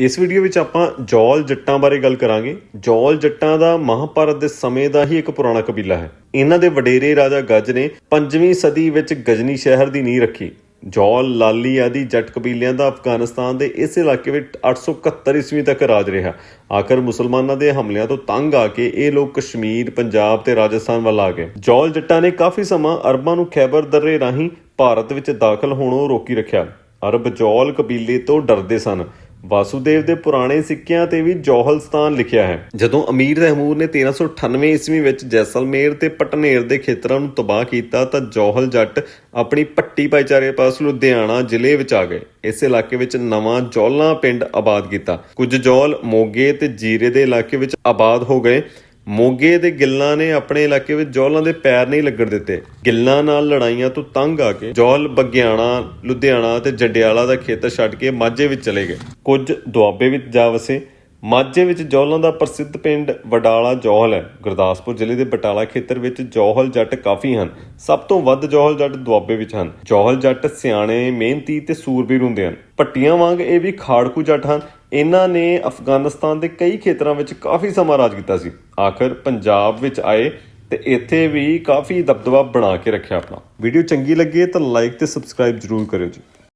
ਇਸ ਵੀਡੀਓ ਵਿੱਚ ਆਪਾਂ ਜੌਲ ਜੱਟਾਂ ਬਾਰੇ ਗੱਲ ਕਰਾਂਗੇ। ਜੌਲ ਜੱਟਾਂ ਦਾ ਮਹਾਭਾਰਤ ਦੇ ਸਮੇਂ ਦਾ ਹੀ ਇੱਕ ਪੁਰਾਣਾ ਕਬੀਲਾ ਹੈ। ਇਹਨਾਂ ਦੇ ਵਡੇਰੇ ਰਾਜਾ ਗੱਜ ਨੇ 5ਵੀਂ ਸਦੀ ਵਿੱਚ ਗਜਨੀ ਸ਼ਹਿਰ ਦੀ ਨੀਂਹ ਰੱਖੀ। ਜੌਲ, ਲਾਲੀ ਆਦਿ ਜੱਟ ਕਬੀਲਿਆਂ ਦਾ ਅਫਗਾਨਿਸਤਾਨ ਦੇ ਇਸ ਇਲਾਕੇ ਵਿੱਚ 871 ਈਸਵੀ ਤੱਕ ਰਾਜ ਰਿਹਾ। ਆਖਰ ਮੁਸਲਮਾਨਾਂ ਦੇ ਹਮਲਿਆਂ ਤੋਂ ਤੰਗ ਆ ਕੇ ਇਹ ਲੋਕ ਕਸ਼ਮੀਰ, ਪੰਜਾਬ ਤੇ ਰਾਜਸਥਾਨ ਵੱਲ ਆ ਗਏ। ਜੌਲ ਜੱਟਾਂ ਨੇ ਕਾਫੀ ਸਮਾਂ ਅਰਬਾਂ ਨੂੰ ਖੈਬਰ ਦਰੇ ਰਾਹੀਂ ਭਾਰਤ ਵਿੱਚ ਦਾਖਲ ਹੋਣੋਂ ਰੋਕੀ ਰੱਖਿਆ। ਅਰਬ ਜੌਲ ਕਬੀਲੇ ਤੋਂ ਡਰਦੇ ਸਨ। ਵਾਸੂਦੇਵ ਦੇ ਪੁਰਾਣੇ ਸਿੱਕਿਆਂ ਤੇ ਵੀ ਜੌਹਲਸਤਾਨ ਲਿਖਿਆ ਹੈ। ਜਦੋਂ ਅਮੀਰ ਤੈਮੂਰ ਨੇ 1398 ਈਸਵੀ ਵਿੱਚ ਜੈਸਲਮੇਰ ਤੇ ਪਟਨੇਰ ਦੇ ਖੇਤਰਾਂ ਨੂੰ ਤਬਾਹ ਕੀਤਾ ਤਾਂ ਜੋਹਲ ਜੱਟ ਆਪਣੀ ਪੱਟੀ ਭਾਈਚਾਰੇ ਪਾਸ ਲੁਧਿਆਣਾ ਜ਼ਿਲ੍ਹੇ ਵਿੱਚ ਆ ਗਏ। ਇਸ ਇਲਾਕੇ ਵਿੱਚ ਨਵਾਂ ਜੌਲਾਂ ਪਿੰਡ ਆਬਾਦ ਕੀਤਾ। ਕੁਝ ਜੋਹਲ ਮੋਗੇ ਤੇ ਜੀਰੇ ਦੇ ਇਲਾਕੇ ਵਿੱਚ ਆਬਾਦ ਹੋ ਗਏ। ਮੋਗੇ ਦੇ ਗਿੱਲਾਂ ਨੇ ਆਪਣੇ ਇਲਾਕੇ ਵਿੱਚ ਜੌਲਾਂ ਦੇ ਪੈਰ ਨਹੀਂ ਲੱਗਣ ਦਿੱਤੇ। ਗਿੱਲਾਂ ਨਾਲ ਲੜਾਈਆਂ ਤੋਂ ਤੰਗ ਆ ਕੇ ਜੌਲ ਬਗਿਆਣਾ, ਲੁਧਿਆਣਾ ਤੇ ਜੰਡਿਆਲਾ ਦਾ ਖੇਤਰ ਛੱਡ ਕੇ ਮਾਝੇ ਵਿੱਚ ਚਲੇ ਗਏ। ਕੁਝ ਦੁਆਬੇ ਵਿੱਚ ਜਾ ਵਸੇ। ਮਾਝੇ ਵਿੱਚ ਜੌਲਾਂ ਦਾ ਪ੍ਰਸਿੱਧ ਪਿੰਡ ਵਡਾਲਾ ਜੌਹਲ ਹੈ। ਗੁਰਦਾਸਪੁਰ ਜ਼ਿਲ੍ਹੇ ਦੇ ਬਟਾਲਾ ਖੇਤਰ ਵਿੱਚ ਜੌਹਲ ਜੱਟ ਕਾਫੀ ਹਨ। ਸਭ ਤੋਂ ਵੱਧ ਜੌਹਲ ਜੱਟ ਦੁਆਬੇ ਵਿੱਚ ਹਨ। ਜੌਹਲ ਜੱਟ ਸਿਆਣੇ, ਮਿਹਨਤੀ ਤੇ ਸੂਰਬੀਰ ਹੁੰਦੇ ਹਨ। ਪੱਟੀਆਂ ਵਾਂਗ ਇਹ ਵੀ ਖਾੜਕੂ ਜੱਟ ਹਨ ਇਹਨਾਂ ਨੇ ਅਫਗਾਨਿਸਤਾਨ ਦੇ ਕਈ ਖੇਤਰਾਂ ਵਿੱਚ ਕਾਫੀ ਸਮਾਂ ਰਾਜ ਕੀਤਾ ਸੀ। ਆਖਰ ਪੰਜਾਬ ਵਿੱਚ ਆਏ ਤੇ ਇੱਥੇ ਵੀ ਕਾਫੀ ਦਬਦਬਾ ਬਣਾ ਕੇ ਰੱਖਿਆ ਆਪਣਾ। ਵੀਡੀਓ ਚੰਗੀ ਲੱਗੇ ਤਾਂ ਲਾਈਕ ਤੇ ਸਬਸਕ੍ਰਾਈਬ ਜਰੂਰ ਕਰਿਓ ਜੀ।